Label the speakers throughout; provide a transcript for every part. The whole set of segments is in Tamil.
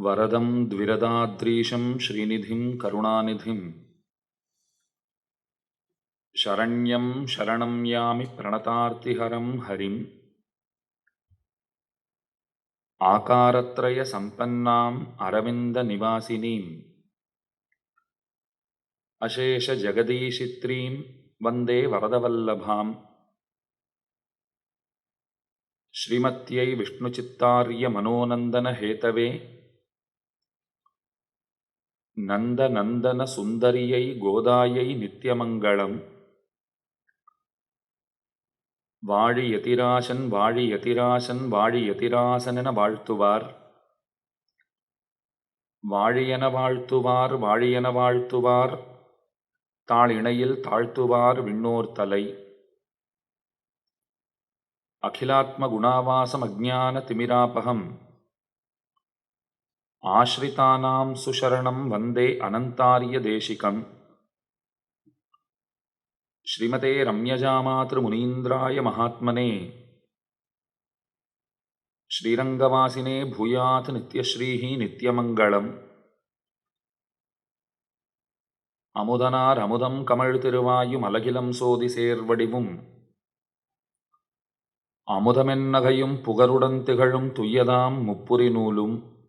Speaker 1: वरदं द्विरदाद्रीशं श्रीनिधिं करुणानिधिं शरण्यं शरणं यामि प्रणतार्तिहरं हरिम्। आकारत्रयसम्पन्नाम् अरविन्दनिवासिनीम्। अशेषजगदीशित्रीं वन्दे वरदवल्लभाम्। श्रीमत्यै विष्णुचित्तार्यमनोनन्दनहेतवे நந்த நந்தன சுந்தரியை கோதாயை நித்யமங்களம் வாழி யதிராசன் வாழி யதிராசன் வாழி யதிராசனென வாழ்த்துவார். வாழியன வாழ்த்துவார் வாழியன வாழ்த்துவார். தாள் இணையில் தாழ்த்துவார் விண்ணோர் தலை. அகிலாத்ம குணாவாசம் அஜான திமிராபகம். ஆஸ்ரிதானாம் சுஷரணம் வந்தே அனந்தாரிய தேசிகம். ஸ்ரீமதே ரம்யஜாமாத்திருமுனீந்திராய மகாத்மனே. ஸ்ரீரங்கவாசினே பூயாத் நித்யஸ்ரீஹி நித்யமங்களம் அமுதனார் அமுதம் கமழ் திருவாயும் அலகிலம் சோதி சேர்வடிவும். அமுதமென்னகையும் புகருடன் திகழும் துய்யதாம் முப்புரி நூலும்.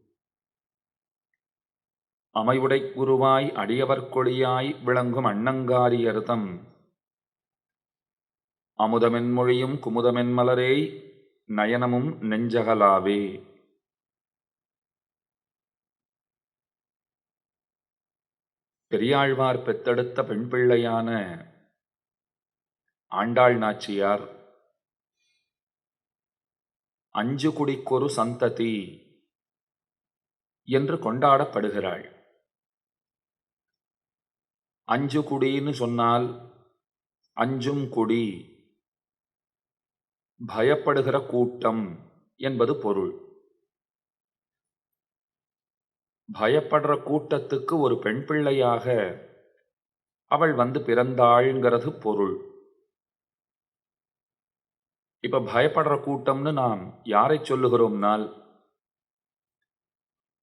Speaker 1: அமைவுடை குருவாய் அடியவர்கொடியாய் விளங்கும் அண்ணங்காரியர்தம். அமுதமென்மொழியும் குமுதமென்மலரேய் நயனமும் நெஞ்சகலாவே. பெரியாழ்வார் பெத்தெடுத்த பெண் பிள்ளையான ஆண்டாள் நாச்சியார். அஞ்சு குடிக்கொரு சந்ததி என்று கொண்டாடப்படுகிறாள். அஞ்சு குடின்னு சொன்னால் அஞ்சும் குடி. பயப்படுகிற கூட்டம் என்பது பொருள். பயப்படுற கூட்டத்துக்கு ஒரு பெண் பிள்ளையாக அவள் வந்து பிறந்தாள்ங்கிறது பொருள். இப்ப பயப்படுற கூட்டம்னு நாம் யாரை சொல்லுகிறோம்னால்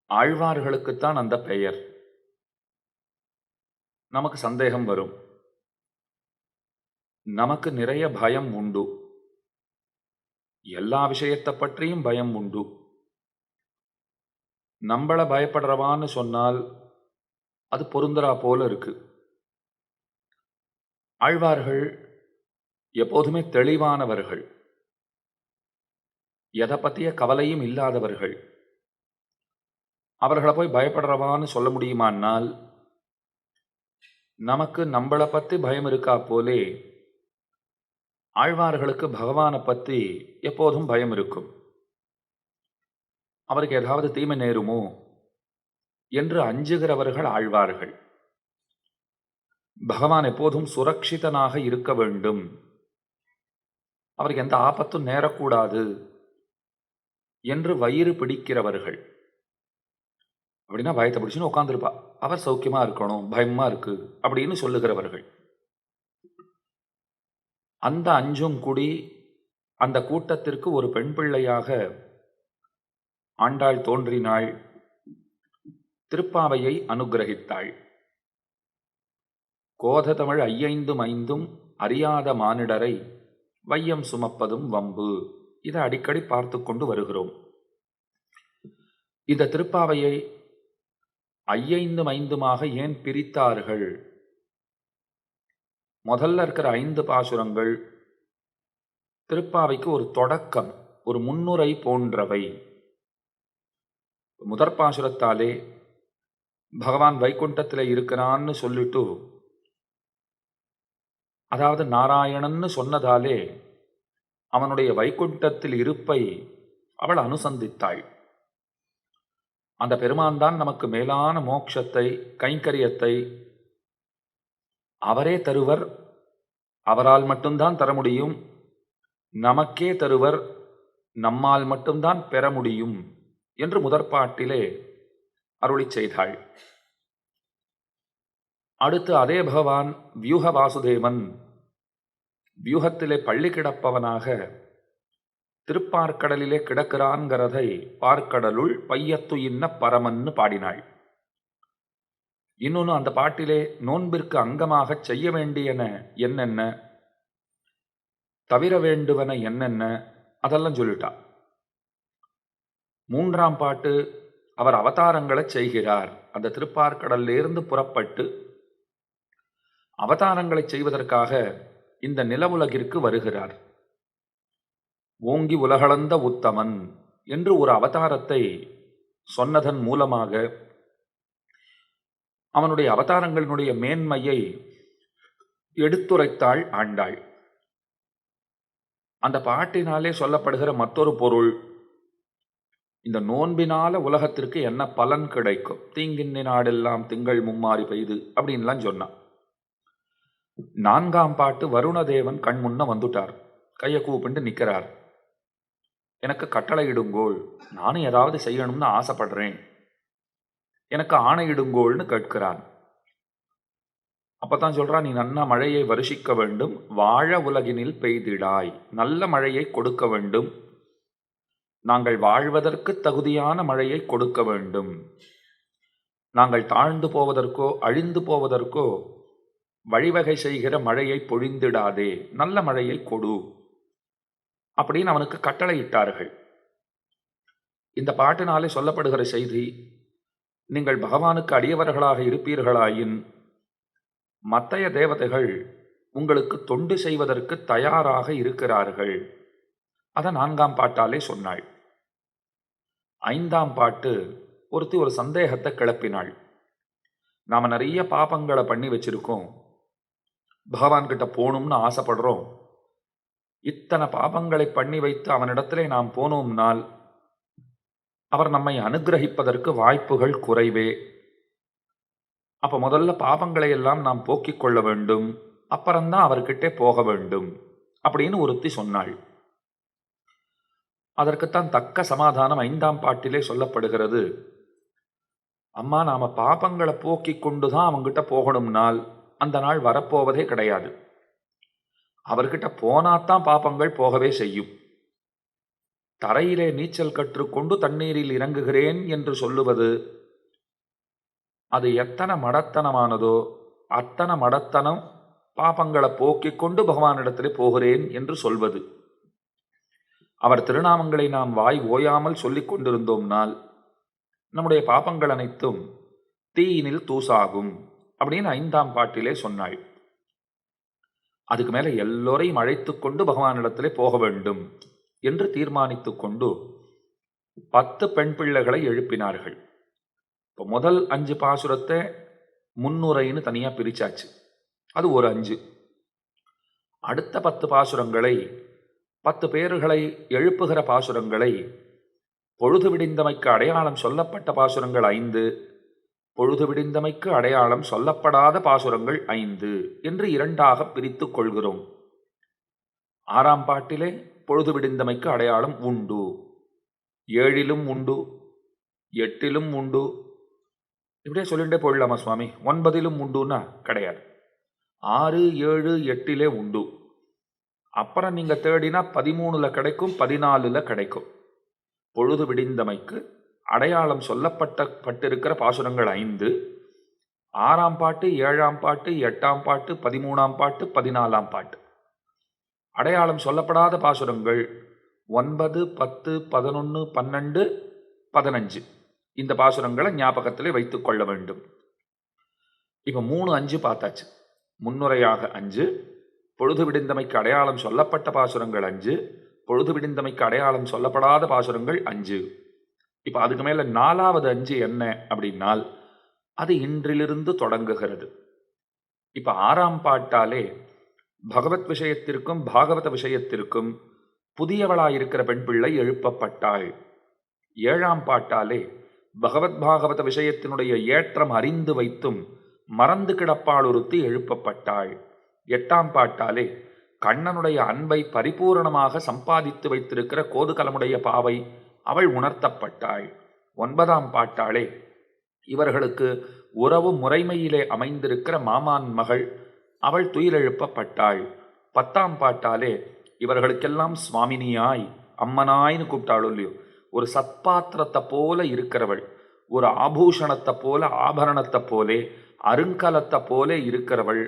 Speaker 1: ஆழ்வார்களுக்குத்தான் அந்த பெயர். நமக்கு சந்தேகம் வரும். நமக்கு நிறைய பயம் உண்டு. எல்லா விஷயத்தை பற்றியும் பயம் உண்டு. நம்மள பயப்படுறவான்னு சொன்னால் அது பொருந்தரா போல இருக்கு. ஆழ்வார்கள் எப்போதுமே தெளிவானவர்கள். எதை பற்றிய கவலையும் இல்லாதவர்கள். அவர்களை போய் பயப்படுறவான்னு சொல்ல முடியுமானால் நமக்கு நம்மளை பற்றி பயம் இருக்கா போலே ஆழ்வார்களுக்கு பகவானை பற்றி எப்போதும் பயம் இருக்கும். அவருக்கு ஏதாவது தீமை நேருமோ என்று அஞ்சுகிறவர்கள் ஆழ்வார்கள். பகவான் எப்போதும் சுரக்ஷிதனாக இருக்க வேண்டும். அவருக்கு எந்த ஆபத்தும் நேரக்கூடாது என்று வயிறு பிடிக்கிறவர்கள். அப்படின்னா பயத்தை பிடிச்சின்னு உட்காந்துருப்பா அவர் சௌக்கியமாக இருக்கணும் பயமாக இருக்கு அப்படின்னு சொல்லுகிறவர்கள். அந்த அஞ்சும் குடி அந்த கூட்டத்திற்கு ஒரு பெண் பிள்ளையாக ஆண்டாள் தோன்றினாள். திருப்பாவையை அனுகிரகித்தாள். கோத தமிழ் ஐயைந்தும் ஐந்தும் அறியாத மானிடரை வையம் சுமப்பதும் வம்பு. இதை அடிக்கடி பார்த்து கொண்டு வருகிறோம். இந்த திருப்பாவையை ஐயைந்தும் ஐந்துமாக ஏன் பிரித்தார்கள்? முதல்ல இருக்கிற ஐந்து பாசுரங்கள் திருப்பாவைக்கு ஒரு தொடக்கம் ஒரு முன்னுரை போன்றவை. முதற் பாசுரத்தாலே பகவான் வைகுண்டத்தில் இருக்கிறான்னு சொல்லிட்டு அதாவது நாராயணன்னு சொன்னதாலே அவனுடைய வைகுண்டத்தில் இருப்பை அவள் அனுசந்தித்தாள். அந்த பெருமான் தான் நமக்கு மேலான மோட்சத்தை கைங்கரியத்தை அவரே தருவர். அவரால் மட்டும்தான் தர முடியும். நமக்கே தருவர். நம்மால் மட்டும்தான் பெற முடியும் என்று முதற்பாட்டிலே அருளி செய்தாள். அடுத்து அதே பகவான் வியூக வாசுதேவன். வியூகத்திலே பள்ளி கிடப்பவனாக திருப்பார்க்கடலிலே கிடக்கிறான்கிறதை பார்க்கடலுள் பையத்து இன்ன பரமன்னு பாடினாள். இன்னொன்று அந்த பாட்டிலே நோன்பிற்கு அங்கமாகச் செய்ய வேண்டியன என்னென்ன? தவிர வேண்டுவன என்னென்ன? அதெல்லாம் சொல்லிட்டா. மூன்றாம் பாட்டு அவர் அவதாரங்களை செய்கிறார். அந்த திருப்பார்க்கடல்லிருந்து புறப்பட்டு அவதாரங்களை செய்வதற்காக இந்த நிலவுலகிற்கு வருகிறார். ஓங்கி உலகளந்த உத்தமன் என்று ஒரு அவதாரத்தை சொன்னதன் மூலமாக அவனுடைய அவதாரங்களினுடைய மேன்மையை எடுத்துரைத்தாள் ஆண்டாள். அந்த பாட்டினாலே சொல்லப்படுகிற மற்றொரு பொருள் இந்த நோன்பினால உலகத்திற்கு என்ன பலன் கிடைக்கும்? தீங்கின்னி நாடெல்லாம் திங்கள் மும்மாறி பெய்து அப்படின்லாம் சொன்னான் நான்காம் பாட்டு வருணதேவன் கண் முன்ன வந்துட்டார். கையை கூப்பிட்டு நிற்கிறார் எனக்கு கட்டளையிடுங்கோள். நானும் ஏதாவது செய்யணும்னு ஆசைப்படுறேன். எனக்கு ஆணையிடுங்கோள்னு கேட்கிறான். அப்பதான் சொல்றான் நீ நன்னா மழையை வருஷிக்க வேண்டும். வாழ உலகினில் பெய்திடாய். நல்ல மழையை கொடுக்க வேண்டும். நாங்கள் வாழ்வதற்கு தகுதியான மழையை கொடுக்க வேண்டும். நாங்கள் தாழ்ந்து போவதற்கோ அழிந்து போவதற்கோ வழிவகை செய்கிற மழையை பொழிந்திடாதே. நல்ல மழையை கொடு. அப்படின்னு அவனுக்கு கட்டளையிட்டார்கள். இந்த பாட்டினாலே சொல்லப்படுகிற செய்தி நீங்கள் பகவானுக்கு அடியவர்களாக இருப்பீர்களாயின் மத்தைய தேவதைகள் உங்களுக்கு தொண்டு செய்வதற்கு தயாராக இருக்கிறார்கள். அதை நான்காம் பாட்டாலே சொன்னாள். ஐந்தாம் பாட்டு ஒருத்தி ஒரு சந்தேகத்தை கிளப்பினாள். நாம் நிறைய பாபங்களை பண்ணி வச்சிருக்கோம். பகவான்கிட்ட போகணும்னு ஆசைப்படுறோம். இத்தனை பாபங்களை பண்ணி வைத்து அவனிடத்திலே நாம் போனோம்னால் அவர் நம்மை அனுகிரகிப்பதற்கு வாய்ப்புகள் குறைவே. அப்ப முதல்ல பாவங்களை எல்லாம் நாம் போக்கிக் கொள்ள வேண்டும். அப்புறம்தான் அவர்கிட்டே போக வேண்டும் அப்படின்னு ஒருத்தி சொன்னாள். அதற்குத்தான் தக்க சமாதானம் ஐந்தாம் பாட்டிலே சொல்லப்படுகிறது. அம்மா நாம பாபங்களை போக்கிக் கொண்டுதான் அவங்ககிட்ட போகணும்னால் அந்த நாள் வரப்போவதே கிடையாது. அவர்கிட்ட போனாத்தான் பாப்பங்கள் போகவே செய்யும். தரையிலே நீச்சல் கற்றுக்கொண்டு தண்ணீரில் இறங்குகிறேன் என்று சொல்லுவது அது எத்தனை மடத்தனமானதோ அத்தனை மடத்தனம் பாப்பங்களை போக்கிக் கொண்டு பகவானிடத்திலே போகிறேன் என்று சொல்வது. அவர் திருநாமங்களை நாம் வாய் ஓயாமல் சொல்லிக் கொண்டிருந்தோம்னால் நம்முடைய பாப்பங்கள் அனைத்தும் தீயினில் தூசாகும் அப்படின்னு ஐந்தாம் பாட்டிலே சொன்னாள். அதுக்கு மேலே எல்லோரையும் அழைத்து கொண்டு பகவானிடத்திலே போக வேண்டும் என்று தீர்மானித்து கொண்டு பத்து பெண் பிள்ளைகளை எழுப்பினார்கள். இப்போ முதல் அஞ்சு பாசுரத்தை முன்னுரைன்னு தனியாக பிரிச்சாச்சு. அது ஒரு அஞ்சு. அடுத்த பத்து பாசுரங்களை பத்து பேர்களை எழுப்புகிற பாசுரங்களை பொழுது விடிந்தமைக்கு அடையாளம் சொல்லப்பட்ட பாசுரங்கள் ஐந்து. பொழுது விடிந்தமைக்கு அடையாளம் சொல்லப்படாத பாசுரங்கள் ஐந்து என்று இரண்டாக பிரித்து கொள்கிறோம். ஆறாம் பாட்டிலே பொழுது விடிந்தமைக்கு அடையாளம் உண்டு. ஏழிலும் உண்டு. எட்டிலும் உண்டு. இப்படியே சொல்லிட்டே போயிடலாமா சுவாமி? ஒன்பதிலும் உண்டுன்னா கிடையாது. ஆறு ஏழு எட்டிலே உண்டு. அப்புறம் நீங்கள் தேடினா பதிமூணில் கிடைக்கும் பதினாலில் கிடைக்கும். பொழுது விடிந்தமைக்கு அடையாளம் சொல்லப்பட்ட பட்டிருக்கிற பாசுரங்கள் ஐந்து. ஆறாம் பாட்டு ஏழாம் பாட்டு எட்டாம் பாட்டு பதிமூணாம் பாட்டு பதினாலாம் பாட்டு. அடையாளம் சொல்லப்படாத பாசுரங்கள் ஒன்பது பத்து பதினொன்று பன்னெண்டு பதினஞ்சு. இந்த பாசுரங்களை ஞாபகத்தில் வைத்து கொள்ள வேண்டும். இப்போ மூணு அஞ்சு பார்த்தாச்சு. முன்னுரையாக அஞ்சு பொழுது விடிந்தமைக்கு அடையாளம் சொல்லப்பட்ட பாசுரங்கள் அஞ்சு பொழுது விடிந்தமைக்கு அடையாளம் சொல்லப்படாத பாசுரங்கள் அஞ்சு. இப்போ அதுக்கு மேலே நாலாவது அஞ்சு என்ன அப்படின்னால் அது இன்றிலிருந்து தொடங்குகிறது. இப்போ ஆறாம் பாட்டாலே பகவத் விஷயத்திற்கும் பாகவத விஷயத்திற்கும் புதியவளாயிருக்கிற பெண் பிள்ளை எழுப்பப்பட்டாள். ஏழாம் பாட்டாலே பகவத் பாகவத விஷயத்தினுடைய ஏற்றம் அறிந்து வைத்தும் மறந்து கிடப்பாளுறுத்தி எழுப்பப்பட்டாள். எட்டாம் பாட்டாலே கண்ணனுடைய அன்பை பரிபூரணமாக சம்பாதித்து வைத்திருக்கிற கோதுகலமுடைய பாவை அவள் உணர்த்தப்பட்டாள். ஒன்பதாம் பாட்டாளே இவர்களுக்கு உறவு முறைமையிலே அமைந்திருக்கிற மாமான் மகள் அவள் துயிலெழுப்பப்பட்டாள். பத்தாம் பாட்டாலே இவர்களுக்கெல்லாம் சுவாமினியாய் அம்மனாய்னு கூப்பிட்டாளோ இல்லையோ ஒரு சத்பாத்திரத்தை போல இருக்கிறவள் ஒரு ஆபூஷணத்தை போல ஆபரணத்தை போலே அருங்கலத்தை போலே இருக்கிறவள்.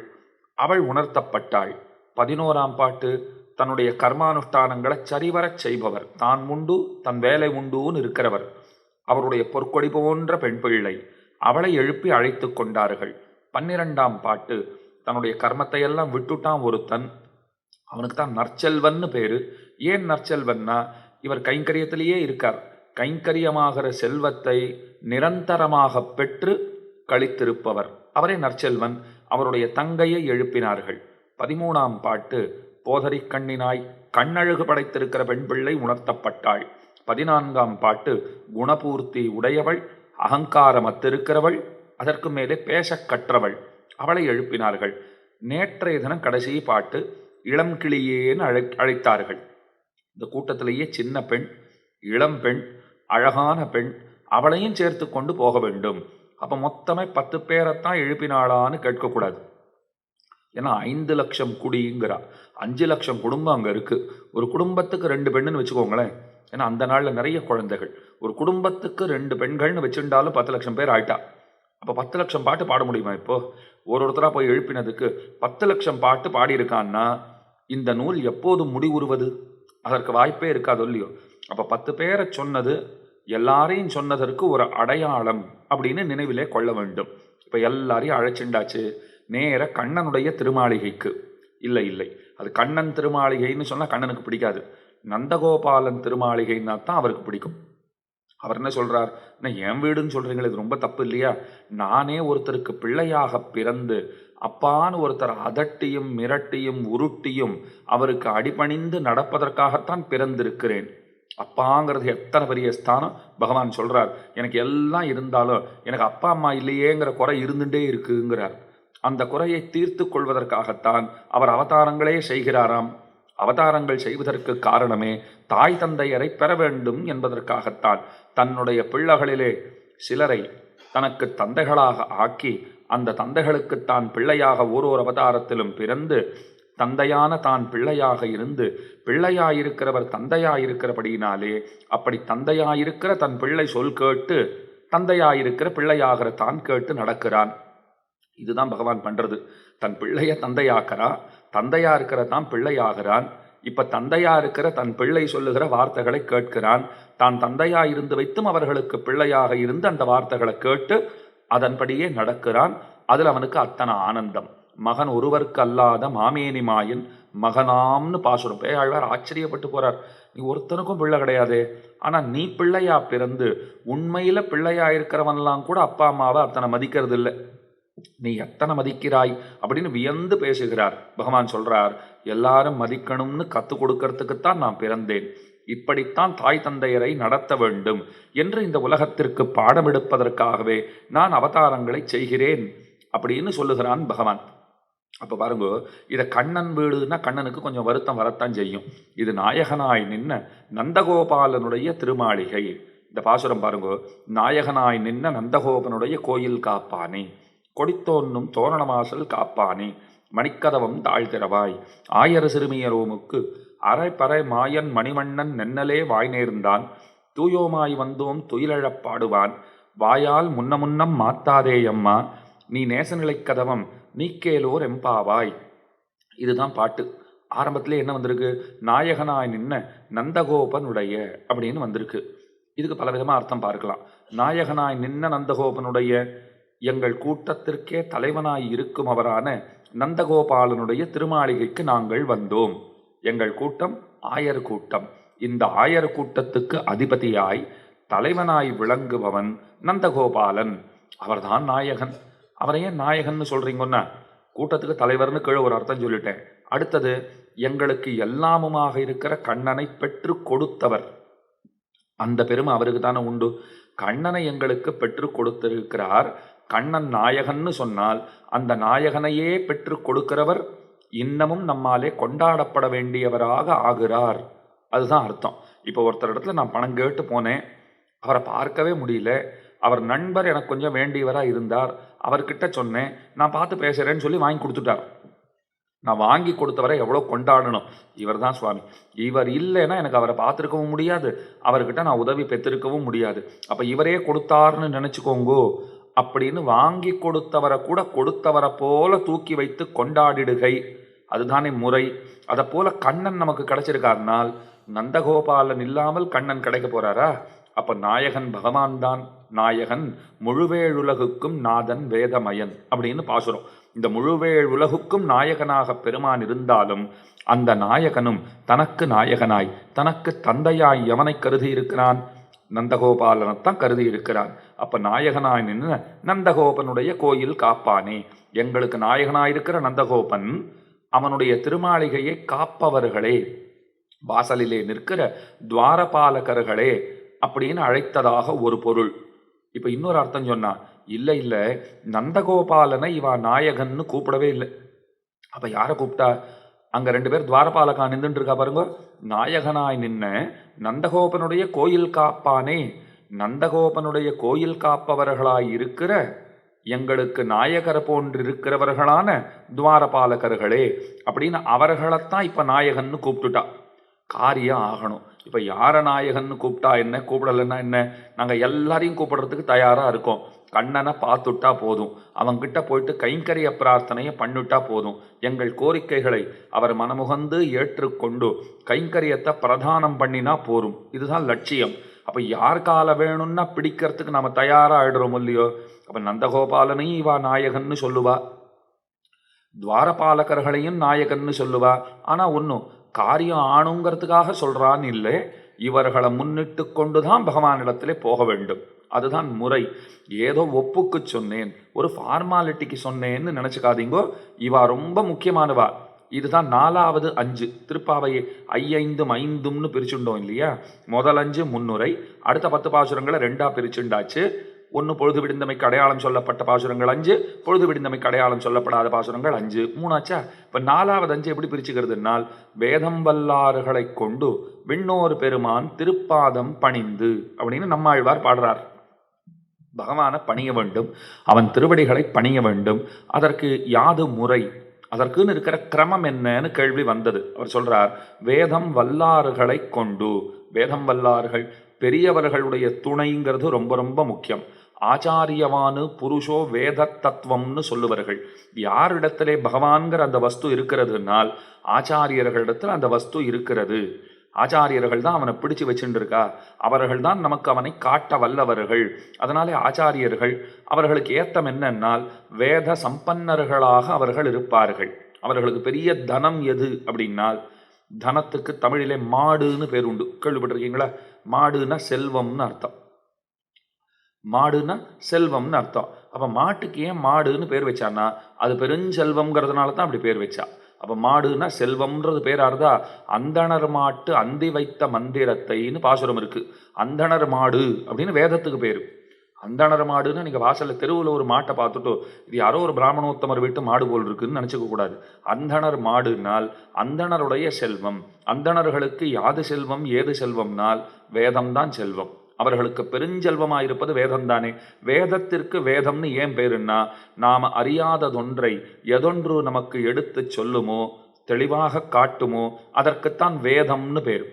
Speaker 1: அவள் உணர்த்தப்பட்டாள். பதினோராம் பாட்டு தன்னுடைய கர்மானுஷ்டானங்களை சரிவரச் செய்பவர். தான் உண்டு தன் வேலை உண்டுன்னு இருக்கிறவர். அவருடைய பொற்கொடி போன்ற பெண் பிள்ளை அவளை எழுப்பி அழைத்து கொண்டார்கள். பன்னிரெண்டாம் பாட்டு. தன்னுடைய கர்மத்தை எல்லாம் விட்டுட்டான் ஒருத்தன். அவனுக்கு தான் நற்செல்வன்னு பேரு. ஏன் நற்செல்வன்னா இவர் கைங்கரியத்திலேயே இருக்கார். கைங்கரியமாகிற செல்வத்தை நிரந்தரமாக பெற்று கழித்திருப்பவர். அவரே நற்செல்வன். அவருடைய தங்கையை எழுப்பினார்கள். பதிமூணாம் பாட்டு. போதரிக் கண்ணினாய் கண்ணழகு படைத்திருக்கிற பெண் பிள்ளை உணர்த்தப்பட்டாள். பதினான்காம் பாட்டு குணபூர்த்தி உடையவள் அகங்காரமத்திருக்கிறவள் அதற்கு மேலே பேசக் கற்றவள் அவளை எழுப்பினார்கள். நேற்றைய தினம் கடைசி பாட்டு இளம் கிளியேன்னு அழை அழைத்தார்கள். இந்த கூட்டத்திலேயே சின்ன பெண் இளம் பெண் அழகான பெண் அவளையும் சேர்த்து கொண்டு போக வேண்டும். அப்போ மொத்தமே பத்து பேரைத்தான் எழுப்பினாளான்னு கேட்கக்கூடாது. ஏன்னா ஐந்து லட்சம் குடிங்கிறா. அஞ்சு லட்சம் குடும்பம் அங்கே இருக்குது ஒரு குடும்பத்துக்கு ரெண்டு பெண்ணுன்னு வச்சுக்கோங்களேன். ஏன்னா அந்த நாளில் நிறைய குழந்தைகள். ஒரு குடும்பத்துக்கு ரெண்டு பெண்கள்னு வச்சுருந்தாலும் பத்து லட்சம் பேர் ஆயிட்டா. அப்போ பத்து லட்சம் பாட்டு பாட முடியுமா இப்போது ஒரு ஒருத்தராக போய் எழுப்பினதுக்கு பத்து லட்சம் பாட்டு பாடியிருக்கான்னா இந்த நூல் எப்போது முடிவுறுவது? அதற்கு வாய்ப்பே இருக்காது இல்லையோ? அப்போ பத்து பேரை சொன்னது எல்லாரையும் சொன்னதற்கு ஒரு அடையாளம் அப்படின்னு நினைவிலே கொள்ள வேண்டும். இப்போ எல்லாரையும் அழைச்சிண்டாச்சு. நேர கண்ணனுடைய திருமாளிகைக்கு. இல்லை இல்லை. அது கண்ணன் திருமாளிகைன்னு சொன்னால் கண்ணனுக்கு பிடிக்காது. நந்தகோபாலன் திருமாளிகைன்னா தான் அவருக்கு பிடிக்கும். அவர் என்ன சொல்கிறார் என்ன என் வீடுன்னு சொல்கிறீங்களே இது ரொம்ப தப்பு இல்லையா? நானே ஒருத்தருக்கு பிள்ளையாக பிறந்து அப்பான்னு ஒருத்தர் அதட்டியும் மிரட்டியும் உருட்டியும் அவருக்கு அடிபணிந்து நடப்பதற்காகத்தான் பிறந்திருக்கிறேன். அப்பாங்கிறது எத்தனை பெரிய ஸ்தானம்? பகவான் சொல்கிறார் எனக்கு எல்லாம் இருந்தாலும் எனக்கு அப்பா அம்மா இல்லையேங்கிற குறை இருந்துட்டே இருக்குங்கிறார். அந்த குறையை தீர்த்து கொள்வதற்காகத்தான் அவர் அவதாரங்களே செய்கிறாராம். அவதாரங்கள் செய்வதற்கு காரணமே தாய் தந்தையரை பெற வேண்டும் என்பதற்காகத்தான் தன்னுடைய பிள்ளைகளிலே சிலரை தனக்கு தந்தைகளாக ஆக்கி அந்த தந்தைகளுக்கு தான் பிள்ளையாக ஓரோர் அவதாரத்திலும் பிறந்து தந்தையான தான் பிள்ளையாக இருந்து பிள்ளையாயிருக்கிறவர் தந்தையாயிருக்கிறபடியினாலே அப்படி தந்தையாயிருக்கிற தன் பிள்ளை சொல் கேட்டு தந்தையாயிருக்கிற பிள்ளையாகிற தான் கேட்டு நடக்கிறான். இதுதான் பகவான் பண்ணுறது தன் பிள்ளைய தந்தையாக்குறான் தந்தையாக இருக்கிற தான் பிள்ளையாகிறான். இப்போ தந்தையாக இருக்கிற தன் பிள்ளை சொல்லுகிற வார்த்தைகளை கேட்கிறான். தான் தந்தையாக இருந்து வைத்தும் அவர்களுக்கு பிள்ளையாக இருந்து அந்த வார்த்தைகளை கேட்டு அதன்படியே நடக்கிறான். அதில் அவனுக்கு அத்தனை ஆனந்தம். மகன் ஒருவருக்கு அல்லாத மாமேனி மாயன் மகனாம்னு பாசுரம். பேயாழ்வார் ஆச்சரியப்பட்டு போகிறார் நீ ஒருத்தனுக்கும் பிள்ளை கிடையாதே. ஆனால் நீ பிள்ளையா பிறந்து உண்மையில் பிள்ளையா இருக்கிறவன்லாம் கூட அப்பா அம்மாவை அத்தனை மதிக்கிறது இல்லை நீ எத்தனை மதிக்கிறாய்? அப்படின்னு வியந்து பேசுகிறார். பகவான் சொல்றார் எல்லாரும் மதிக்கணும்னு கற்றுக் கொடுக்கறதுக்குத்தான் நான் பிறந்தேன். இப்படித்தான் தாய் தந்தையரை நடத்த வேண்டும் என்று இந்த உலகத்திற்கு பாடம் எடுப்பதற்காகவே நான் அவதாரங்களை செய்கிறேன் அப்படின்னு சொல்லுகிறான் பகவான். அப்போ பாருங்க இதை கண்ணன் வீடுன்னா கண்ணனுக்கு கொஞ்சம் வருத்தம் வரத்தான் செய்யும். இது நாயகனாய் நின்ன நந்தகோபாலனுடைய திருமாளிகை. இந்த பாசுரம் பாருங்க நாயகனாய் நின்ன நந்தகோபனுடைய கோயில் காப்பானே. கொடித்தோன்னும் தோரணவாசல் காப்பானே மணிக்கதவம் தாழ்த்திரவாய் ஆயர சிறுமியரோமுக்கு அரை பறை மாயன் மணிமண்ணன் நென்னலே வாய் நேர்ந்தான் தூயோமாய் வந்தோம் துயிலழப் பாடுவான். வாயால் முன்ன முன்னம் மாத்தாதேயம்மா நீ நேசநிலைக் கதவம் நீக்கேலோர் எம்பாவாய். இதுதான் பாட்டு. ஆரம்பத்திலே என்ன வந்திருக்கு? நாயகனாய் நின்ன நந்தகோபனுடைய அப்படின்னு வந்திருக்கு. இதுக்கு பலவிதமாக அர்த்தம் பார்க்கலாம். நாயகனாய் நின்ன நந்தகோபனுடைய எங்கள் கூட்டத்திற்கே தலைவனாய் இருக்கும் அவரான நந்தகோபாலனுடைய திருமாளிகைக்கு நாங்கள் வந்தோம். எங்கள் கூட்டம் ஆயர் கூட்டம். இந்த ஆயர் கூட்டத்துக்கு அதிபதியாய் தலைவனாய் விளங்குபவன் நந்தகோபாலன். அவர்தான் நாயகன். அவரையே நாயகன் சொல்றீங்கன்னா? கூட்டத்துக்கு தலைவர்னு கீழே ஒரு அர்த்தம் சொல்லிட்டேன். அடுத்தது எங்களுக்கு எல்லாமுமாக இருக்கிற கண்ணனை பெற்று கொடுத்தவர். அந்த பெருமை அவருக்கு தானே உண்டு. கண்ணனை எங்களுக்கு பெற்று கொடுத்திருக்கிறார். கண்ணன் நாயகன்னு சொன்னால் அந்த நாயகனையே பெற்று கொடுக்கிறவர் இன்னமும் நம்மாலே கொண்டாடப்பட வேண்டியவராக ஆகிறார். அதுதான் அர்த்தம். இப்போ ஒருத்தர் இடத்துல நான் பணம் கேட்டு போனேன். அவரை பார்க்கவே முடியல. அவர் நண்பர் எனக்கு கொஞ்சம் வேண்டியவராக இருந்தார். அவர்கிட்ட சொன்னேன் நான் பார்த்து பேசுகிறேன்னு சொல்லி வாங்கி கொடுத்துட்டார். நான் வாங்கி கொடுத்தவரை எவ்வளோ கொண்டாடணும்? இவர் தான் சுவாமி. இவர் இல்லைன்னா எனக்கு அவரை பார்த்துருக்கவும் முடியாது. அவர்கிட்ட நான் உதவி பெற்றிருக்கவும் முடியாது. அப்போ இவரே கொடுத்தாருன்னு நினச்சிக்கோங்கோ. அப்படின்னு வாங்கி கொடுத்தவரை கூட கொடுத்தவரை போல தூக்கி வைத்து கொண்டாடிடுகை. அதுதானே முறை. அதை போல கண்ணன் நமக்கு கிடைச்சிருக்காருனால் நந்தகோபாலன் இல்லாமல் கண்ணன் கிடைக்க போறாரா? அப்ப நாயகன் பகவான் தான். நாயகன் முழுவேழுலகுக்கும் நாதன் வேதமயன் அப்படின்னு பாசுறோம் இந்த முழுவேழுலகுக்கும் நாயகனாக பெருமான் இருந்தாலும் அந்த நாயகனும் தனக்கு நாயகனாய் தனக்கு தந்தையாய் எவனை கருதி இருக்கிறான்? நந்தகோபாலனைத்தான் கருதி இருக்கிறான் அப்போ நாயகனாய் நின்று நந்தகோபனுடைய கோயில் காப்பானே. எங்களுக்கு நாயகனாயிருக்கிற நந்தகோபன் அவனுடைய திருமாளிகையை காப்பவர்களே வாசலிலே நிற்கிற துவாரபாலகர்களே அப்படின்னு அழைத்ததாக ஒரு பொருள். இப்போ இன்னொரு அர்த்தம் சொன்னா இல்லை இல்லை நந்தகோபாலனை இவா நாயகன்னு கூப்பிடவே இல்லை. அப்போ யாரை கூப்பிட்டா? அங்க ரெண்டு பேர் துவாரபாலகா நின்றுட்டு இருக்கா பாருங்க. நாயகனாய் நின்ன நந்தகோபனுடைய கோயில் காப்பானே. நந்தகோபனுடைய கோயில் காப்பவர்களாய் இருக்கிற எங்களுக்கு நாயகர் போன்றிருக்கிறவர்களான துவாரபாலகர்களே அப்படின்னு அவர்களைத்தான் இப்ப நாயகன்னு கூப்பிட்டுட்டா. காரியம் ஆகணும். இப்ப யார நாயகன்னு கூப்பிட்டா என்ன? கூப்பிடலைன்னா என்ன? நாங்க எல்லாரையும் கூப்பிடுறதுக்கு தயாரா இருக்கோம். கண்ணனை பார்த்துட்டா போதும். அவங்கிட்ட போயிட்டு கைங்கரிய பிரார்த்தனையை பண்ணிட்டா போதும். எங்கள் கோரிக்கைகளை அவர் மனமுகந்து ஏற்றுக்கொண்டு கைங்கரியத்தை பிரதானம் பண்ணினா போரும் இதுதான் லட்சியம். அப்போ யார் கால வேணும்னா பிடிக்கிறதுக்கு நம்ம தயாராகிடுறோம் இல்லையோ? அப்போ நந்தகோபாலனையும் இவா நாயகன்னு சொல்லுவா. துவாரபாலகர்களையும் நாயகன்னு சொல்லுவா. ஆனால் ஒன்றும் காரியம் ஆணுங்கிறதுக்காக சொல்கிறான்னு இல்லை. இவர்களை முன்னிட்டு கொண்டு தான் பகவானிடத்திலே போக வேண்டும். அதுதான் முறை. ஏதோ ஒப்புக்கு சொன்னேன். ஒரு ஃபார்மாலிட்டிக்கு சொன்னேன்னு நினச்சிக்காதீங்கோ. இவா ரொம்ப முக்கியமானவா. இதுதான் நாலாவது அஞ்சு. திருப்பாவையை ஐயைந்தும் ஐந்தும்னு பிரிச்சுண்டோம் இல்லையா? முதல் அஞ்சு முன்னுரை. அடுத்த பத்து பாசுரங்களை ரெண்டாக பிரிச்சுண்டாச்சு. ஒன்று பொழுது விடுந்தமைக்கு அடையாளம் சொல்லப்பட்ட பாசுரங்கள் அஞ்சு. பொழுது விடுந்தமைக்கு அடையாளம் சொல்லப்படாத பாசுரங்கள் அஞ்சு. மூணாச்சா? இப்போ நாலாவது அஞ்சு எப்படி பிரிச்சுக்கிறதுனால் வேதம் வல்லாறுகளை கொண்டு விண்ணோர் பெருமான் திருப்பாதம் பணிந்து அப்படின்னு நம்மாழ்வார் பாடுறார். பகவானை பணிய வேண்டும். அவன் திருவடிகளை பணிய வேண்டும். அதற்கு யாது முறை? அதற்குன்னு இருக்கிற கிரமம் என்னன்னு கேள்வி வந்தது. அவர் சொல்றார் வேதம் வல்லாறுகளை கொண்டு. வேதம் வல்லாறுகள் பெரியவர்களுடைய துணைங்கிறது ரொம்ப ரொம்ப முக்கியம். ஆச்சாரியவானு புருஷோ வேத தத்துவம்னு சொல்லுவார்கள். யாரிடத்திலே பகவான்கிற அந்த வஸ்து இருக்கிறதுனால் ஆச்சாரியர்களிடத்தில் அந்த வஸ்து இருக்கிறது. ஆச்சாரியர்கள் தான் அவனை பிடிச்சு வச்சுருக்கா அவர்கள் தான் நமக்கு அவனை காட்ட வல்லவர்கள். அதனாலே ஆச்சாரியர்கள் அவர்களுக்கு ஏத்தம் என்னென்னால் வேத சம்பன்னர்களாக அவர்கள் இருப்பார்கள். அவர்களுக்கு பெரிய தனம் எது அப்படின்னால் தனத்துக்கு தமிழிலே மாடுன்னு பேர் உண்டு. கேள்விப்பட்டிருக்கீங்களா? மாடுன்னா செல்வம்னு அர்த்தம். மாடுன்னா செல்வம்னு அர்த்தம். அப்போ மாட்டுக்கு ஏன் மாடுன்னு பேர் வச்சான்னா அது பெருஞ்செல்வம்ங்கிறதுனால தான் அப்படி பேர் வச்சா. அப்போ மாடுன்னா செல்வம்ன்றது பேராருதா அந்தணர் மாட்டு அந்தி வைத்த மந்திரத்தைன்னு பாசுரம் இருக்கு. அந்தணர் மாடு அப்படின்னு வேதத்துக்கு பேர். அந்தணர் மாடுன்னு நீங்கள் வாசலில் தெருவில் ஒரு மாட்டை பார்த்துட்டோ இது யாரோ ஒரு பிராமணோத்தமர் வீட்டு மாடு போல் இருக்குன்னு நினச்சிக்க கூடாது. அந்தணர் மாடுனால் அந்தணருடைய செல்வம். அந்தணர்களுக்கு யாது செல்வம் ஏது செல்வம்னால் வேதம்தான் செல்வம். அவர்களுக்கு பெருஞ்செல்வமாக இருப்பது வேதம் தானே வேதத்திற்கு வேதம்னு ஏன் பேருன்னா நாம் அறியாததொன்றை எதொன்று நமக்கு எடுத்துச் சொல்லுமோ தெளிவாக காட்டுமோ அதற்குத்தான் வேதம்னு பேர்.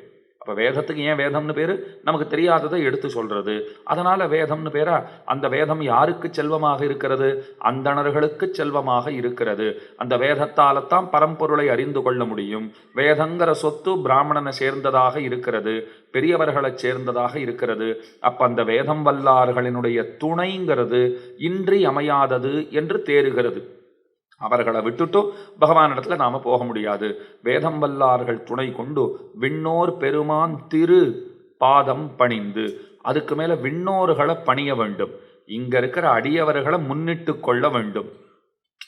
Speaker 1: அப்போ வேதத்துக்கு ஏன் வேதம்னு பேர்? நமக்கு தெரியாததை எடுத்து சொல்கிறது அதனால் வேதம்னு பேரா அந்த வேதம் யாருக்கு செல்வமாக இருக்கிறது? அந்தணர்களுக்கு செல்வமாக இருக்கிறது. அந்த வேதத்தால்தான் பரம்பொருளை அறிந்து கொள்ள முடியும். வேதங்கிற சொத்து பிராமணனை சேர்ந்ததாக இருக்கிறது. பெரியவர்களை சேர்ந்ததாக இருக்கிறது. அப்போ அந்த வேதம் வல்லார்களினுடைய துணைங்கிறது இன்றி அமையாதது என்று தேறுகிறது. அவர்களை விட்டுட்டு பகவானிடத்தில் நாம் போக முடியாது. வேதம் வல்லார்கள் துணை கொண்டு விண்ணோர் பெருமான் திரு பாதம் பணிந்து அதுக்கு மேலே விண்ணோர்களை பணிய வேண்டும். இங்கே இருக்கிற அடியவர்களை முன்னிட்டு கொள்ள வேண்டும்.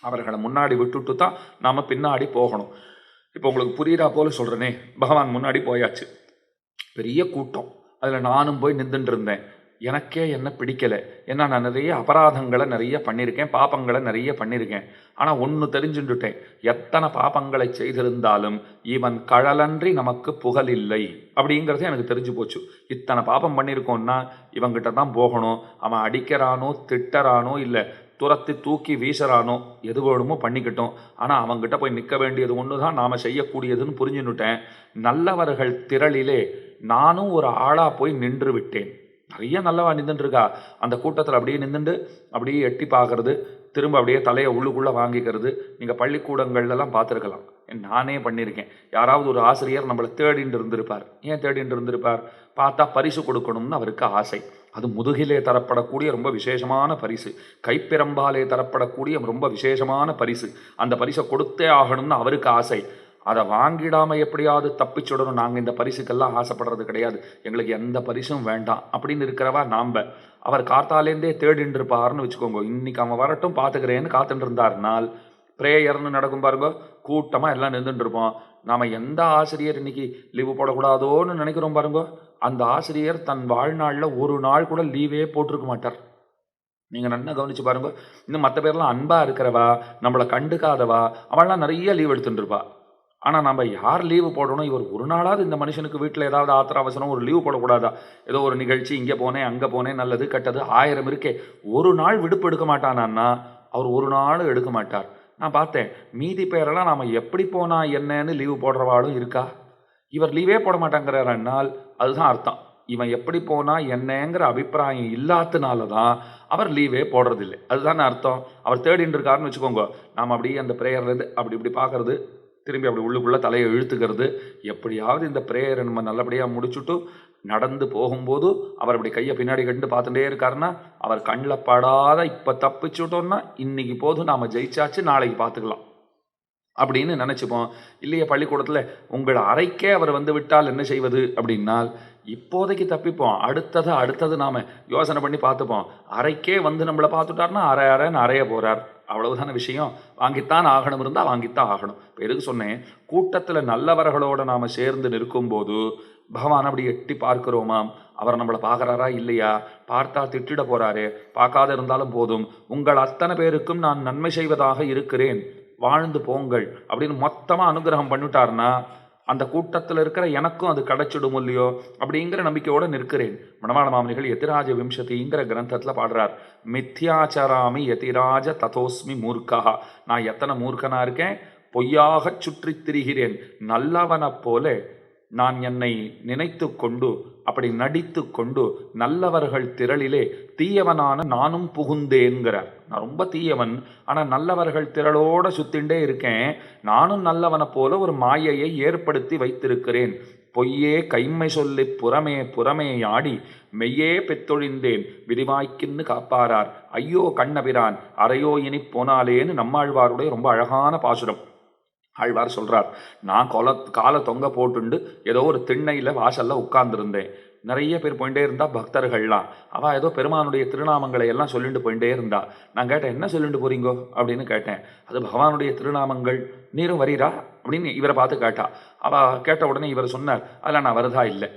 Speaker 1: அவர்களை முன்னாடி விட்டுட்டு தான் நாம் பின்னாடி போகணும். இப்போ உங்களுக்கு புரியுறா போல சொல்கிறேனே பகவான் முன்னாடி போயாச்சு. பெரிய கூட்டம். அதில் நானும் போய் நின்றுட்டு இருந்தேன். எனக்கே என்ன பிடிக்கலை. ஏன்னா நான் நிறைய அபராதங்களை நிறைய பண்ணியிருக்கேன் பாப்பங்களை நிறைய பண்ணியிருக்கேன். ஆனால் ஒன்று தெரிஞ்சுட்டுட்டேன். எத்தனை பாப்பங்களை செய்திருந்தாலும் இவன் கழலன்றி நமக்கு புகழ் இல்லை. அப்படிங்கிறது எனக்கு தெரிஞ்சு போச்சு. இத்தனை பாப்பம் பண்ணியிருக்கோன்னா இவங்கிட்ட தான் போகணும். அவன் அடிக்கிறானோ திட்டறானோ இல்லை துரத்தி தூக்கி வீசுறானோ எது வேணுமோ பண்ணிக்கிட்டோம். ஆனால் அவங்ககிட்ட போய் நிற்க வேண்டியது ஒன்று தான் நாம் செய்யக்கூடியதுன்னு புரிஞ்சுன்னுட்டேன். நல்லவர்கள் திரளிலே நானும் ஒரு ஆளாக போய் நின்று விட்டேன். நிறைய நல்லவா நின்றுட்டுருக்கா அந்த கூட்டத்தில் அப்படியே நின்றுண்டு அப்படியே எட்டி பார்க்கறது திரும்ப அப்படியே தலையை உள்ளுக்குள்ளே வாங்கிக்கிறது நீங்கள் பள்ளிக்கூடங்கள்லாம் பார்த்துருக்கலாம் நானே பண்ணியிருக்கேன் யாராவது ஒரு ஆசிரியர் நம்மளை தேடிட்டு இருந்திருப்பார். ஏன் தேடிட்டு இருந்திருப்பார்? பார்த்தா பரிசு கொடுக்கணும்னு அவருக்கு ஆசை. அது முதுகிலே தரப்படக்கூடிய ரொம்ப விசேஷமான பரிசு. கைப்பிரம்பாலே தரப்படக்கூடிய ரொம்ப விசேஷமான பரிசு. அந்த பரிசை கொடுத்தே ஆகணும்னு அவருக்கு ஆசை. அதை வாங்கிடாமல் எப்படியாவது தப்பிச்சுடணும் நாங்கள் இந்த பரிசுக்கெல்லாம் ஆசைப்படுறது கிடையாது. எங்களுக்கு எந்த பரிசும் வேண்டாம் அப்படின்னு இருக்கிறவா நாம் அவர் காத்தாலேருந்தே தேடின்னு இருப்பார்னு வச்சுக்கோங்க. இன்றைக்கி அவன் வரட்டும் பார்த்துக்கிறேன்னு காத்துட்டு இருந்தார்னால் ப்ரேயர்னு நடக்கும் பாருங்க. கூட்டமாக எல்லாம் நின்றுட்டு இருப்போம் நாம் எந்த ஆசிரியர் இன்னைக்கு லீவு போடக்கூடாதோன்னு நினைக்கிறோம் பாருங்க. அந்த ஆசிரியர் தன் வாழ்நாளில் ஒரு நாள் கூட லீவே போட்டிருக்க மாட்டார். நீங்கள் நல்லா கவனித்து பாருங்க. இன்னும் மற்ற பேர்லாம் அன்பாக இருக்கிறவா நம்மளை கண்டுக்காதவா அவள்லாம் நிறைய லீவ் எடுத்துட்டு இருப்பா ஆனால் நம்ம யார் லீவு போடணும்? இவர் ஒரு நாளாவது இந்த மனுஷனுக்கு வீட்டில் ஏதாவது ஆத்திர அவசரம் ஒரு லீவு போடக்கூடாதா? ஏதோ ஒரு நிகழ்ச்சி இங்கே போனேன் அங்கே போனேன் நல்லது கெட்டது ஆயிரம் இருக்கே. ஒரு நாள் விடுப்பு எடுக்க மாட்டானான்னா அவர் ஒரு நாள் எடுக்க மாட்டார். நான் பார்த்தேன் மீதி பேரெல்லாம் நாம் எப்படி போனால் என்னன்னு லீவு போடுறவாளும் இருக்கா? இவர் லீவே போட மாட்டாங்கிறாருன்னால் அதுதான் அர்த்தம். இவன் எப்படி போனால் என்னங்கிற அபிப்பிராயம் இல்லாதனால தான் அவர் லீவே போடுறதில்லை. அதுதானே அர்த்தம். அவர் தேடின்னு இருக்காருன்னு வச்சுக்கோங்க. நாம் அப்படியே அந்த ப்ரேயர்லேருந்து அப்படி இப்படி பார்க்குறது திரும்பி அப்படி உள்ளுக்குள்ளே தலையை இழுத்துக்கிறது. எப்படியாவது இந்த ப்ரேயரை நம்ம நல்லபடியாக முடிச்சுட்டு நடந்து போகும்போது அவர் அப்படி கையை பின்னாடி கண்டு பார்த்துட்டே இருக்காருன்னா அவர் கண்ணில் படாத இப்போ தப்பிச்சுட்டோன்னா இன்னைக்கு போதும் நாம் ஜெயிச்சாச்சு நாளைக்கு பார்த்துக்கலாம். அப்படின்னு நினச்சிப்போம். இல்லையே பள்ளிக்கூடத்தில் உங்கள் அறைக்கே அவர் வந்து விட்டால் என்ன செய்வது அப்படின்னால் இப்போதைக்கு தப்பிப்போம். அடுத்தது அடுத்தது நாம் யோசனை பண்ணி பார்த்துப்போம். அறைக்கே வந்து நம்மளை பார்த்துட்டார்னா அரை அரைன்னு அறைய போகிறார் அவ்வளவுதான விஷயம். வாங்கித்தான் ஆகணும் இருந்தால் வாங்கித்தான் ஆகணும். இப்போ எதுக்கு சொன்னேன்? கூட்டத்தில் நல்லவர்களோடு நாம் சேர்ந்து நிற்கும்போது பகவான் அப்படி எட்டி பார்க்கிறோமாம். அவர் நம்மளை பார்க்குறாரா இல்லையா? பார்த்தா திட்டிட போகிறாரு பார்க்காத இருந்தாலும் போதும். உங்கள் அத்தனை பேருக்கும் நான் நன்மை செய்வதாக இருக்கிறேன். வாழ்ந்து போங்கள் அப்படின்னு மொத்தமாக அனுகிரகம் பண்ணிட்டார்னா அந்த கூட்டத்தில் இருக்கிற எனக்கும் அது கிடைச்சிடும் இல்லையோ அப்படிங்கிற நம்பிக்கையோடு நிற்கிறேன். மணவாள மாமனிகள் எதிராஜ விம்சதிங்கிற கிரந்தத்தில் பாடுறார். மித்யாச்சராமி எதிராஜ ததோஸ்மி மூர்க்கா நான் எத்தனை மூர்க்கனாக இருக்கேன்? பொய்யாகச் சுற்றி திரிகிறேன். நல்லவனைப் போல நான் என்னை நினைத்து கொண்டு அப்படி நடித்து கொண்டு நல்லவர்கள் திரளிலே தீயவனான நானும் புகுந்தேங்கிறார் நான் ரொம்ப தீயவன் ஆனால் நல்லவர்கள் திரளோட சுத்திண்டே இருக்கேன். நானும் நல்லவனை போல ஒரு மாயையை ஏற்படுத்தி வைத்திருக்கிறேன். பொய்யே கைம்மை சொல்லி புறமே புறமே ஆடி மெய்யே பெத்தொழிந்தேன். விரிவாய்க்கின்னு காப்பாரார் ஐயோ கண்ணபிரான் அறையோ இனி போனாலேன்னு நம்மாழ்வாருடைய ரொம்ப அழகான பாசுரம். ஆழ்வார் சொல்கிறார் நான் கொல காலை தொங்க போட்டுண்டு ஏதோ ஒரு திண்ணையில் வாசலில் உட்கார்ந்துருந்தேன். நிறைய பேர் போயிட்டே இருந்தா பக்தர்கள்லாம். அவள் ஏதோ பெருமானுடைய திருநாமங்களை எல்லாம் சொல்லிட்டு போயிட்டே இருந்தா. நான் கேட்டேன் என்ன சொல்லிட்டு போறீங்கோ? அப்படின்னு கேட்டேன். அது பகவானுடைய திருநாமங்கள். நீரும் வரீரா அப்படின்னு இவரை பார்த்து கேட்டா. அவள் கேட்ட உடனே இவர் சொன்னார் அதில் நான் வரதா இல்லை.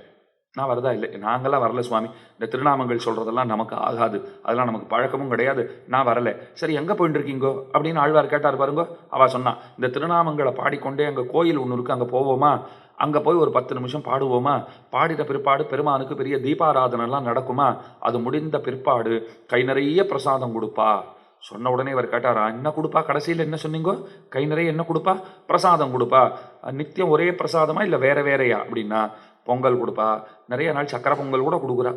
Speaker 1: நான் வரதா இல்லை. நாங்களாம் வரல சுவாமி. இந்த திருநாமங்கள் சொல்கிறதெல்லாம் நமக்கு ஆகாது. அதெல்லாம் நமக்கு பழக்கமும் கிடையாது. நான் வரல. சரி எங்கே போயிட்டு இருக்கீங்கோ அப்படின்னு ஆழ்வார் கேட்டார் பாருங்கோ. அவள் சொன்னா இந்த திருநாமங்களை பாடிக்கொண்டே அங்கே கோயில் ஒன்று இருக்கு. அங்கே போவோமா? அங்கே போய் ஒரு பத்து நிமிஷம் பாடுவோமா? பாடிட்ட பிற்பாடு பெருமானுக்கு பெரிய தீபாராதனைலாம் நடக்குமா? அது முடிந்த பிற்பாடு கை நிறைய பிரசாதம் கொடுப்பா. சொன்ன உடனே இவர் கேட்டாரா என்ன கொடுப்பா? கடைசியில் என்ன சொன்னீங்கோ? கை நிறைய என்ன கொடுப்பா? பிரசாதம் கொடுப்பா. நித்தியம் ஒரே பிரசாதமா இல்லை வேற வேறையா? அப்படின்னா பொங்கல் கொடுப்பா. நிறைய நாள் சக்கரை பொங்கல் கூட கொடுக்குறா.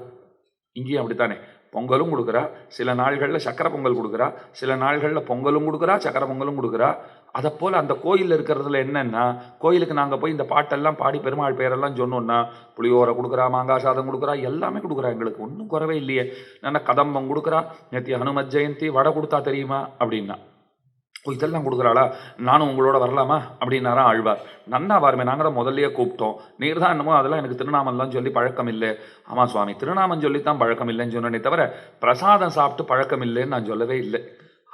Speaker 1: இங்கேயும் அப்படித்தானே. பொங்கலும் கொடுக்குறா. சில நாள்களில் சக்கரை பொங்கல் கொடுக்குறா. சில நாள்களில் பொங்கலும் கொடுக்குறா சக்கரை பொங்கலும் கொடுக்குறா. அதை போல் அந்த கோயிலில் இருக்கிறதுல என்னென்னா கோயிலுக்கு நாங்கள் போய் இந்த பாட்டெல்லாம் பாடி பெருமாள் பேரெல்லாம் சொன்னோன்னா புளியோரை கொடுக்குறா மாங்காய் சாதம் கொடுக்குறா எல்லாமே கொடுக்குறா எங்களுக்கு. ஒன்றும் குறவே இல்லையே. நான் கதம்பம் கொடுக்குறா. நேற்று ஹனுமத் ஜெயந்தி வடை கொடுத்தா தெரியுமா? அப்படின்னா. ஓ இதெல்லாம் கொடுக்குறாளா? நானும் உங்களோட வரலாமா? அப்படின்னாரா ஆழ்வார். நன்னா பாருமே நாங்கள் தான் முதல்லையே கூப்பிட்டோம். நீர் தான் என்னமோ அதெல்லாம் எனக்கு திருநாமம்லாம் சொல்லி பழக்கம் இல்லை ஆமாம் சுவாமி திருநாமம் சொல்லி தான் பழக்கம் இல்லைன்னு சொன்னேனே தவிர பிரசாதம் சாப்பிட்டு பழக்கம் இல்லைன்னு நான் சொல்லவே இல்லை.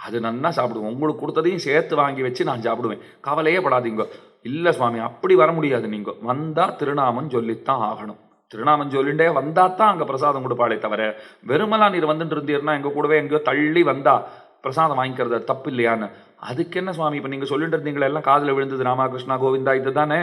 Speaker 1: அது நன்னா சாப்பிடுவோம். உங்களுக்கு கொடுத்ததையும் சேர்த்து வாங்கி வச்சு நான் சாப்பிடுவேன். கவலையே படாதீங்க. இல்லை சுவாமி அப்படி வர முடியாது நீங்கள் வந்தால் திருநாமம் சொல்லித்தான் ஆகணும். திருநாமம் சொல்லிண்டே வந்தா தான் அங்கே பிரசாதம் கொடுப்பாளே தவிர வெறுமலா நீர் வந்துட்டு இருந்தீர்னா எங்கள் கூடவே எங்கேயோ தள்ளி வந்தா பிரசாதம் வாங்கிக்கிறது தப்பு இல்லையான்னு. அதுக்கு என்ன சுவாமி? இப்போ நீங்கள் சொல்லிட்டு இருந்தீங்களே எல்லாம் காதில் விழுந்தது ராமகிருஷ்ணா கோவிந்தா இது தானே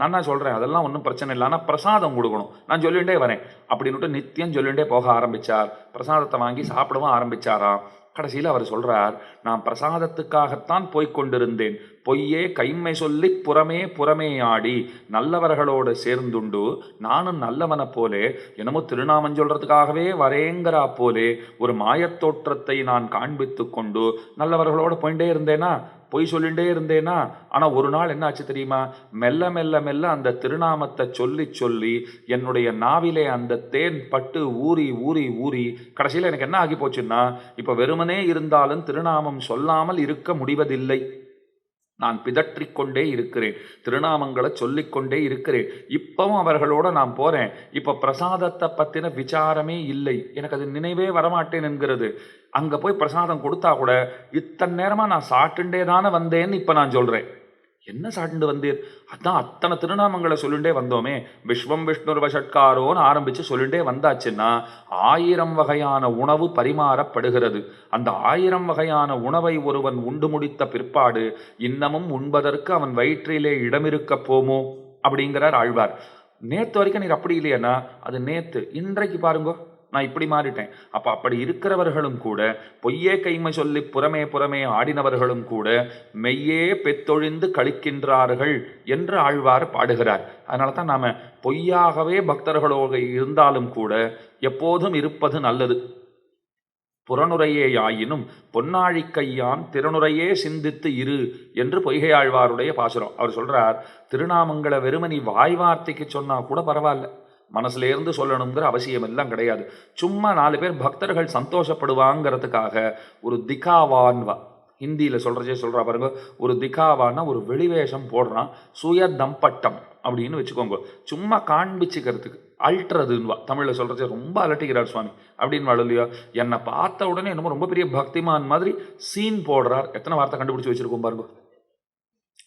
Speaker 1: நான் தான் சொல்கிறேன் அதெல்லாம் ஒன்றும் பிரச்சனை இல்லை. ஆனால் பிரசாதம் கொடுக்கணும். நான் சொல்லிகிட்டே வரேன். அப்படின்னுட்டு நித்தியம் சொல்லிகிட்டே போக ஆரம்பிச்சார். பிரசாதத்தை வாங்கி சாப்பிடவும் ஆரம்பித்தாரா கடைசியில் அவர் சொல்கிறார் நான் பிரசாதத்துக்காகத்தான் போய்க் கொண்டிருந்தேன். பொய்யே கைம்மை சொல்லி புறமே புறமே ஆடி நல்லவர்களோடு சேர்ந்துண்டு. நானும் நல்லவனை போலே என்னமோ திருநாமம் சொல்றதுக்காகவே வரேங்கிறா போலே ஒரு மாயத்தோற்றத்தை நான் காண்பித்து கொண்டு நல்லவர்களோடு போயிட்டே இருந்தேனா? பொய் சொல்லிகிட்டே இருந்தேனா? ஆனால் ஒரு நாள் என்ன ஆச்சு தெரியுமா? மெல்ல மெல்ல மெல்ல அந்த திருநாமத்தை சொல்லி சொல்லி என்னுடைய நாவிலே அந்த தேன் பட்டு ஊறி ஊறி ஊறி கடைசியில் எனக்கு என்ன ஆகி போச்சுன்னா இப்போ வெறுமனே இருந்தாலும் திருநாமம் சொல்லாமல் இருக்க முடிவதில்லை. நான் பிதற்றிக்கொண்டே இருக்கிறேன். திருநாமங்களை சொல்லிக்கொண்டே இருக்கிறேன். இப்பவும் அவர்களோட நான் போகிறேன் இப்போ பிரசாதத்தை பற்றின விசாரமே இல்லை. எனக்கு அது நினைவே வரமாட்டேன் என்கிறது. அங்கே போய் பிரசாதம் கொடுத்தா கூட இத்தனை நேரமாக நான் சாப்பிட்டுண்டே தானே வந்தேன்னு இப்போ நான் சொல்கிறேன் என்ன சாண்டு வந்தீர்? அதான் அத்தனை திருநாமங்களை சொல்லிண்டே வந்தோமே. விஸ்வம் விஷ்ணுர் வஷட்காரோன்னு ஆரம்பித்து சொல்லிண்டே வந்தாச்சுன்னா ஆயிரம் வகையான உணவு பரிமாறப்படுகிறது. அந்த ஆயிரம் வகையான உணவை ஒருவன் உண்டு முடித்த பிற்பாடு இன்னமும் உண்பதற்கு அவன் வயிற்றிலே இடமிருக்க போமோ? அப்படிங்கிறார் ஆழ்வார். நேத்து வரைக்கும் நீர் அப்படி இல்லையானா அது நேத்து. இன்றைக்கு பாருங்கோ. நான் இப்படி மாறிட்டேன். அப்போ அப்படி இருக்கிறவர்களும் கூட பொய்யே கைமை சொல்லி புறமே புறமே ஆடினவர்களும் கூட மெய்யே பெத்தொழிந்து கழிக்கின்றார்கள் என்று ஆழ்வார் பாடுகிறார். அதனால தான் நாம் பொய்யாகவே பக்தர்களோடு இருந்தாலும் கூட எப்போதும் இருப்பது நல்லது. புறனுரையே ஆயினும் பொன்னாழி கையான் சிந்தித்து இரு என்று பொய்கை ஆழ்வாருடைய பாசுரம். அவர் சொல்றார் திருநாமங்களை வெறுமனி வாய் வார்த்தைக்கு சொன்னா கூட பரவாயில்ல. மனசுல இருந்து சொல்லணுங்கிற அவசியம் எல்லாம் கிடையாது. சும்மா நாலு பேர் பக்தர்கள் சந்தோஷப்படுவாங்கிறதுக்காக ஒரு திகாவான்வா. ஹிந்தியில் சொல்கிறச்சே சொல்கிறா பாருங்க. ஒரு திகாவான்னா ஒரு வெளிவேஷம் போடுறான். சுய தம்பட்டம் அப்படின்னு வச்சுக்கோங்க. சும்மா காண்பிச்சுக்கிறதுக்கு அல்ட்ரதுன்னுவா தமிழில் சொல்கிறச்சே ரொம்ப அலட்டிக்கிறார் சுவாமி. அப்படின்னு இல்லையா? என்னை பார்த்த உடனே என்னமோ ரொம்ப பெரிய பக்திமான் மாதிரி சீன் போடுறார். எத்தனை வார்த்தை கண்டுபிடிச்சி வச்சுருக்கோம் பாருங்க.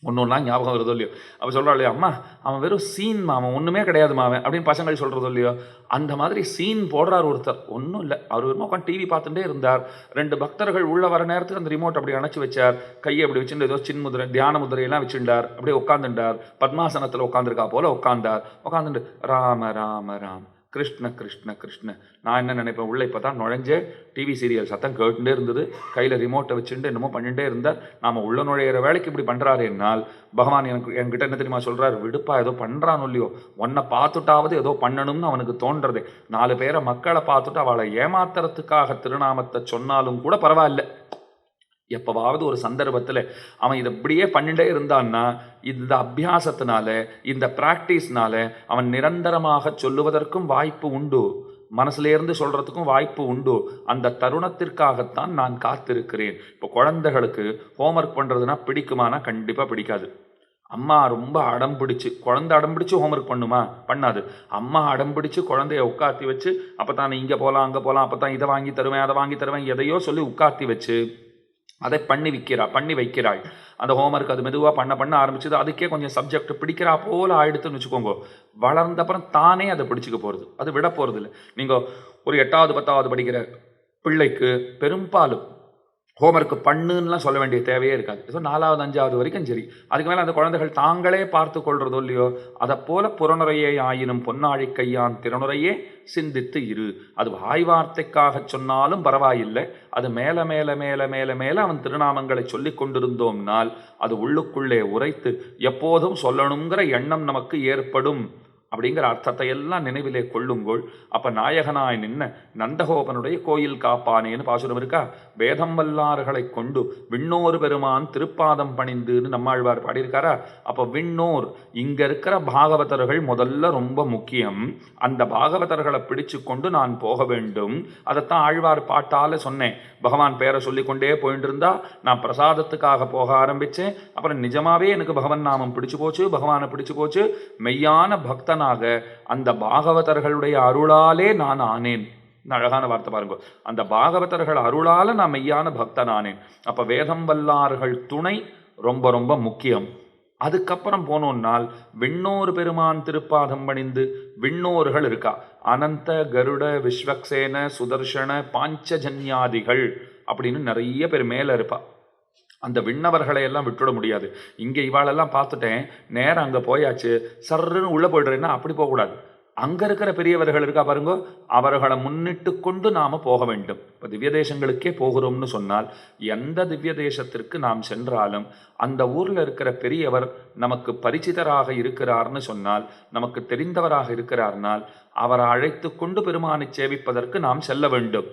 Speaker 1: ஒன்று ஒன்றா ஞாபகம் வருதோ இல்லையோ? அப்போ சொல்கிறா இல்லையா அம்மா அவன் வெறும் சீன் அவன் ஒன்றுமே கிடையாது மாவன் அப்படின்னு பசங்கள் சொல்கிறதோ இல்லையோ? அந்த மாதிரி சீன் போடுறார் ஒருத்தர். ஒன்றும் இல்லை. அவர் வெறும் உட்காந்து டிவி பார்த்துட்டே இருந்தார். ரெண்டு பக்தர்கள் உள்ள வர நேரத்துக்கு அந்த ரிமோட் அப்படி அணைச்சி வச்சார். கையை அப்படி வச்சுட்டு ஏதோ சின் முதிரை தியான முதிரையெல்லாம் வச்சுட்டார் அப்படியே உட்காந்துட்டார் பத்மாசனத்தில் உட்காந்துருக்கா போல உட்காந்தார் உட்காந்துட்டு ராம ராம ராம். கிருஷ்ண கிருஷ்ண கிருஷ்ண. நான் என்ன நினைப்பேன்? உள்ளே இப்போ தான் நுழைஞ்சே டிவி சீரியல் சத்தம் கேட்டுட்டே இருந்தது. கையில் ரிமோட்டை வச்சுட்டு என்னமோ பண்ணிகிட்டே இருந்தார். நாம் உள்ள நுழையிற வேலைக்கு இப்படி பண்ணுறாரு என்னால். பகவான் எனக்கு என்கிட்ட என்ன தெரியுமா சொல்கிறார் விடுப்பா ஏதோ பண்ணுறான் இல்லையோ. உன்னை பார்த்துட்டாவது ஏதோ பண்ணணும்னு அவனுக்கு தோன்றது. நாலு பேரை மக்களை பார்த்துட்டு அவளை ஏமாத்துறதுக்காக திருநாமத்தை சொன்னாலும் கூட பரவாயில்ல. எப்போவாவது ஒரு சந்தர்ப்பத்தில் அவன் இதை இப்படியே பண்ணிட்டே இருந்தான்னா இந்த அபியாசத்தினால இந்த ப்ராக்டிஸ்னால அவன் நிரந்தரமாக சொல்லுவதற்கும் வாய்ப்பு உண்டு. மனசுலேருந்து சொல்கிறதுக்கும் வாய்ப்பு உண்டு. அந்த தருணத்திற்காகத்தான் நான் காத்திருக்கிறேன். இப்போ குழந்தைகளுக்கு ஹோம்ஒர்க் பண்ணுறதுனா பிடிக்குமானா? கண்டிப்பாக பிடிக்காது. அம்மா ரொம்ப அடம் பிடிச்சி குழந்தை அடம் பிடிச்சு ஹோம்ஒர்க் பண்ணுமா? பண்ணாது. அம்மா அடம்பிடிச்சு குழந்தைய உட்காத்தி வச்சு அப்போ தான் இங்கே போகலாம் அங்கே போகலாம் அப்போ தான் இதை வாங்கி தருவேன் அதை வாங்கி தருவேன் எதையோ சொல்லி உட்காத்தி வச்சு அதை பண்ணி விற்கிறாள் பண்ணி வைக்கிறாள். அந்த ஹோம்ஒர்க் அது மெதுவாக பண்ண பண்ண ஆரம்பிச்சது. அதுக்கே கொஞ்சம் சப்ஜெக்ட் பிடிக்கிறா போல் ஆயிடுத்துன்னு வச்சுக்கோங்க. வளர்ந்த அப்புறம் தானே அதை பிடிச்சிக்க போகிறது அது விட போகிறது இல்லை நீங்கள் ஒரு எட்டாவது பத்தாவது படிக்கிற பிள்ளைக்கு பெரும்பாலும் ஹோம்ஒர்க் பண்ணுன்னுலாம் சொல்ல வேண்டிய தேவையே இருக்காது. ஸோ நாலாவது அஞ்சாவது வரைக்கும் சரி. அதுக்கு மேலே அந்த குழந்தைகள் தாங்களே பார்த்து கொள்றதோ இல்லையோ அதை போல புறனுரையே ஆயினும் பொன்னாழி கையான் திறனுரையே சிந்தித்து இரு. அது வாய் வார்த்தைக்காக சொன்னாலும் பரவாயில்லை. அது மேலே மேலே மேலே மேலே மேலே அவன் திருநாமங்களை சொல்லி கொண்டிருந்தோம்னால் அது உள்ளுக்குள்ளே உரைத்து எப்போதும் சொல்லணுங்கிற எண்ணம் நமக்கு ஏற்படும். அப்படிங்கிற அர்த்தத்தை எல்லாம் நினைவிலே கொள்ளுங்கோள். அப்ப நாயகனாய் நின்ன நந்தகோபனுடைய கோயில் காப்பானேன்னு பாசுரம் இருக்கா? வேதம் வல்லார்களை கொண்டு விண்ணோர் பெருமான் திருப்பாதம் பணிந்துன்னு நம்மாழ்வார் பாடியிருக்காரா? அப்ப விண்ணோர் இங்க இருக்கிற பாகவதர்கள் முதல்ல ரொம்ப முக்கியம். அந்த பாகவதர்களை பிடிச்சு கொண்டு நான் போக வேண்டும். அதைத்தான் ஆழ்வார் பாட்டால சொன்னேன். பகவான் பேரை சொல்லிக்கொண்டே போயிட்டு இருந்தா நான் பிரசாதத்துக்காக போக ஆரம்பிச்சேன். அப்புறம் நிஜமாவே எனக்கு பகவன் நாமம் பிடிச்சு போச்சு பகவானை பிடிச்சு போச்சு. மெய்யான பக்தனாக அந்த பாகவதர்களுடைய அருளாலே நான் ஆனேன். அழகான வார்த்தை பாருங்க. அந்த பாகவதர்கள் அருளால நான் மெய்யான பக்தன் ஆனேன் அப்ப வேதம் வல்லார்கள் துணை ரொம்ப ரொம்ப முக்கியம். அதுக்கப்புறம் போனோன்னால் விண்ணோர் பெருமான் திருப்பாதம் பணிந்து விண்ணோர்கள் இருக்கா. அனந்த கருட விஸ்வக்சேன சுதர்ஷன பாஞ்சஜன்யாதிகள் அப்படின்னு நிறைய பேர் மேல இருப்பா. அந்த விண்ணவர்களை எல்லாம் விட்டுட முடியாது. இங்கே இவாளெல்லாம் பார்த்துட்டேன். நேரம் அங்கே போயாச்சு. சர்ன்னு உள்ளே போய்டுறேன்னா அப்படி போகக்கூடாது அங்கே இருக்கிற பெரியவர்கள் இருக்கா பாருங்க? அவர்களை முன்னிட்டு கொண்டு நாம் போக வேண்டும். இப்போ திவ்ய தேசங்களுக்கே போகிறோம்னு சொன்னால் எந்த திவ்ய தேசத்திற்கு நாம் சென்றாலும் அந்த ஊரில் இருக்கிற பெரியவர் நமக்கு பரிச்சிதராக இருக்கிறார்னு சொன்னால் நமக்கு தெரிந்தவராக இருக்கிறார்னால் அவரை அழைத்து கொண்டு பெருமானை சேவிப்பதற்கு நாம் செல்ல வேண்டும்.